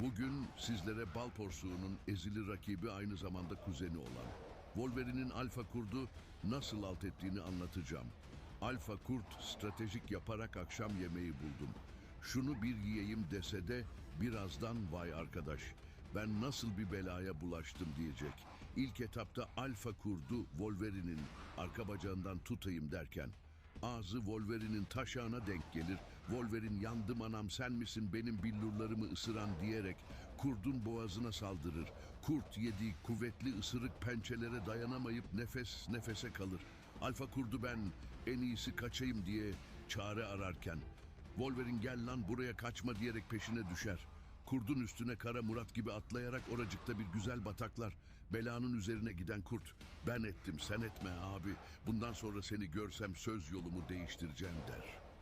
Bugün sizlere bal porsuğunun ezili rakibi aynı zamanda kuzeni olan Wolverine'in alfa kurdu nasıl alt ettiğini anlatacağım. Alfa kurt stratejik yaparak akşam yemeği buldum. Şunu bir yiyeyim dese de birazdan vay arkadaş ben nasıl bir belaya bulaştım diyecek. İlk etapta alfa kurdu Wolverine'in arka bacağından tutayım derken Ağzı Wolverine'in taşağına denk gelir. Wolverine yandım anam sen misin benim billurlarımı ısıran diyerek kurdun boğazına saldırır. Kurt yediği kuvvetli ısırık pençelere dayanamayıp nefes nefese kalır. Alfa kurdu ben en iyisi kaçayım diye çare ararken Wolverine gel lan buraya kaçma diyerek peşine düşer. Kurdun üstüne Kara Murat gibi atlayarak oracıkta bir güzel bataklar. Belanın üzerine giden kurt. Ben ettim sen etme abi. Bundan sonra seni görsem söz yolumu değiştireceğim der.